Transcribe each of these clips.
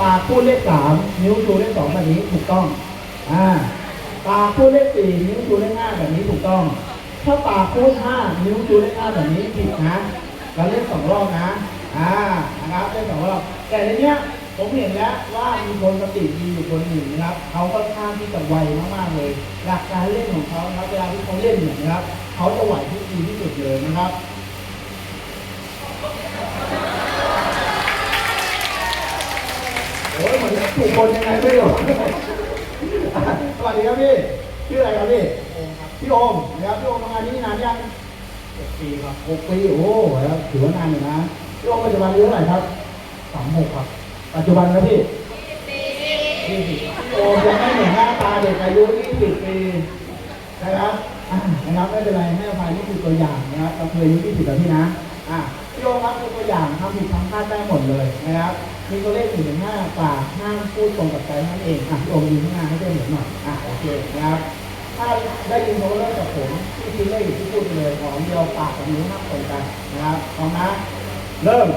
ปากพูดเลขสามนิ้วชูเลขสองแบบนี้ถูกต้อง อ่า ปากพูดเลขสี่นิ้วชูเลขห้าแบบนี้ถูกต้อง ถ้าปากพูดห้านิ้วชูเลขห้าแบบนี้ผิดนะ เราเล่นสองรอบนะ อ่า นะครับเล่นสองรอบ แต่ในเนี้ยผมเห็นแล้วว่ามีคนสติดีอยู่คนหนึ่งนะครับ เขาค่อนข้างที่จะไวมากๆเลย หลักการเล่นของเขาครับเวลาที่เขาเล่นเนี่ยนะครับ เขาจะไหวที่ดีที่สุดเลยนะครับ โอ้ยเหมือนถูกคนยังไงไม่รู้สวัสดีครับพี่ ชื่ออะไรครับพี่โอมครับพี่โอมนะครับพี่โอมทำงานที่นี่นานยังเจ็ดปีครับหกปีโอ้โหแล้วถือว่านานอยู่นะพี่โอมปัจจุบันอายุเท่าไหร่ครับสามหกครับ ปัจจุบันนะพี่ยี่สิบครับพี่โอมยังไม่เหมือนหน้าตาเด็กอายุ20ปีนะครับอ่านะครับไม่เป็นไรให้อภัยนี่คือตัวอย่างนะครับเราเคยอายุ20แล้วพี่นะอะ พี่โอมครับตัวอย่างทำผิดทำพลาดได้หมดเลยนะครับ มีตัวเลขหนึ่งถึงห้าปากห้ามพูดตรงกับใจนั่นเองอะพี่โอมยืนข้างหน้าให้ได้เหมือนหน่อยอะโอเคนะครับ ถ้าได้ยินโทรเลขจากผมที่คิดเลขอยู่ที่พูดไปเลยของเดียวปากกับนิ้วห้ามตรงกันนะครับพร้อมนะเริ่ม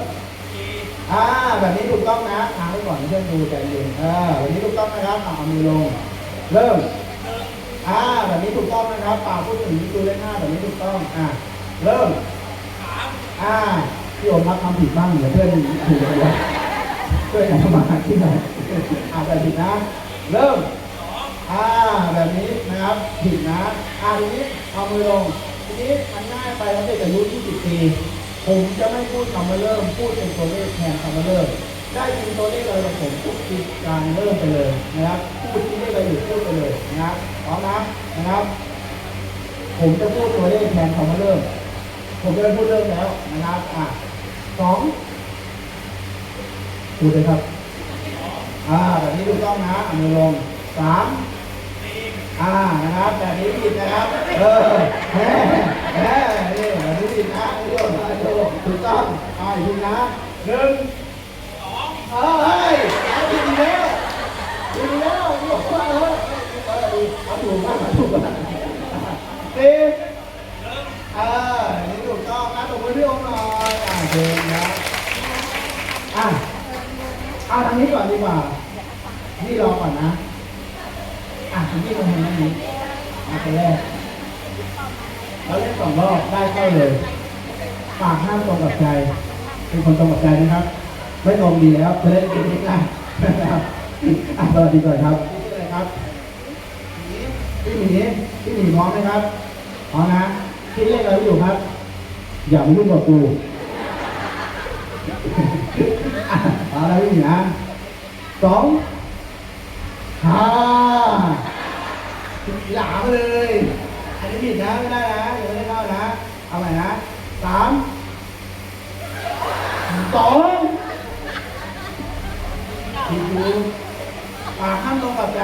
อ่าแบบนี้ถูกต้องนะทางไว้ก่อนเพื่อนดูใจเย็นเออแบบนี้ถูกต้องนะครับเอามือลง เริ่มอ่าแบบนี้ถูกต้องนะครับปากพูดถึงดูเลขห้าแบบนี้ถูกต้องอ่าเริ่มอ่า พี่โอมรับทำผิดบ้างเดี๋ยวเพื่อนถูกกันวะช่วยกันทำมาหาที่ไหนอ่าแบบผิดนะ เริ่มอ่าแบบนี้นะครับผิดนะอ่าทีนี้เอามือลงทีนี้มันง่ายไปแล้วเด็กอายุ20ปีผมจะไม่พูดคำว่าเริ่ม พูดเป็นตัวเลขแทนคำว่าเริ่ม ได้ยินตัวเลขอะไรผมพูดติดการเริ่มไปเลยนะครับ พูดที่เลขอะไรอยู่พูดไปเลยนะครับพร้อมนะนะครับ ผมจะพูดตัวเลขแทนคำว่าเริ่ม ผมจะไม่พูดเริ่มแล้วนะครับอะ สองพูดเลยครับ อ่าแบบนี้ถูกต้องนะอามือลงสามอ่านะครับแบบนี้ผิดนะครับเออแหม่แม่นี่แบบนี้ผิดนะเรื่องนะถูกต้องอ่าอีกทีนะหนึ่งสองเอ้ยเอาผิดอีกแล้วผิดอีกแล้วเออเออเออเอาถูกมากถูกมากสี่เออนี่ถูกต้องนะตบมือพี่องค์หน่อย เชิญนะ อะเอาทางนี้ก่อนดีกว่า นี่รอก่อนนะ อะทางนี้มาทางนี้มาคนแรกเราเล่นสองรอบได้เข้าเลยปากห้ามตรงกับใจ เป็นคนตรงกับใจนะครับ ไม่ตรงดีแล้วจะได้กินนิดนะนะครับอะสวัสดีก่อนครับพี่ชื่ออะไรครับพี่หมีพี่หมีพร้อมไหมครับพร้อมนะที่เรียกเรอยู่ครับ อย่ามายุ่งกับกู อะเอาละพี่หมี นะสองห้าหลามาเลย อันนี้ผิดนะไม่ได้นะเดี๋ยวไม่ได้เข้านะ เอาใหม่นะสามสองผิดอยู่ปากห้ามตรงกับใจ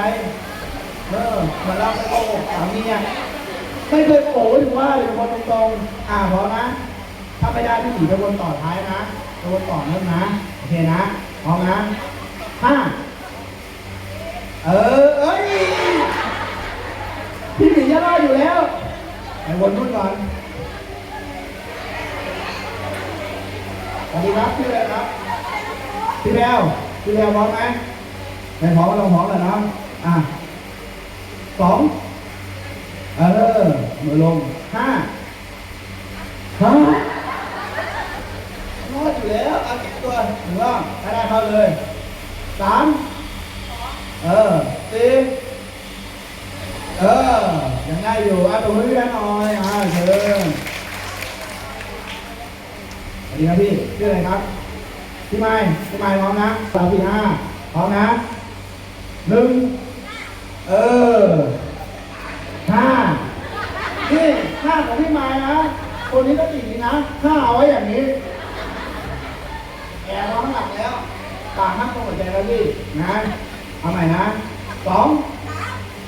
เออมือนเราไปโกหกสามีอะไม่เคยโกหกถึงว่าเลยคนตรงๆอ่าพร้อนะ ถ้าไม่ได้พี่หมีไปวนต่อท้ายนะไปวนต่อเริ่มนะ โอเคนะ พร้อมนะห้าเออ เอ้ย พี่หมีจะรอดอยู่แล้วไปวนนู่นก่อนสวัสดีครับชื่ออะไรครับ พี่แววพี่แววพร้อมไหมไม่พร้อมก็ต้องพร้อมแล้วเนาะอะสองเออมือลงห้าฮะรอดอยู่แล้ว เอาเก็บตัวถึงว่าถ้าได้เข้าเลยสามเออสี่เออ ยังได้อยู่อะตรงนี้หน่อยอ่าเชิญสวัสดีครับพี่ชื่ออะไรครับ พี่ไม้พี่ไม้พร้อมนะสามสี่ห้าพร้อมนะหนึ่งเออห้านี่ห้าของพี่ไม้นะคนนี้ก็ติดดีนะห้าเอาไว้อย่างนี้ แอร์ร้องหลังแล้วปากห้ามตรงหัวใจแล้วพี่นะเอาใหม่นะสอง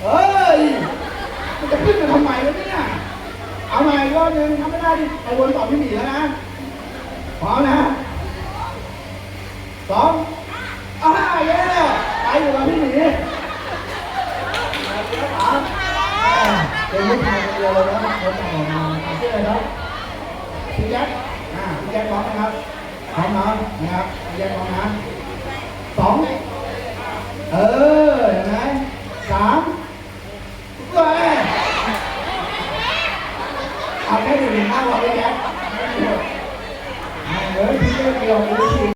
เอ้ยมันจะขึ้นมาทำไมวะเนี่ยเอาใหม่รอบหนึงทำไม่ได้ดิไปวนต่อพี่หมีแล้วนะพร้อมนะสองอ้าเย้ไปอยู่กับพี่หมีเป็นลูกชายคนเดียวเลยนะคนต่อมาชื่ออะไรครับพี่แจ๊คอ่าพี่แจ๊คร้อมนะครับ พร้อมนะนะครับแยกพร้อมนะสองเออเห็นไหมสามเว้ยเอาแค่หนึ่งหนึ่งห้าพอไหมแจ๊คเออพี่เดียวเดียวไม่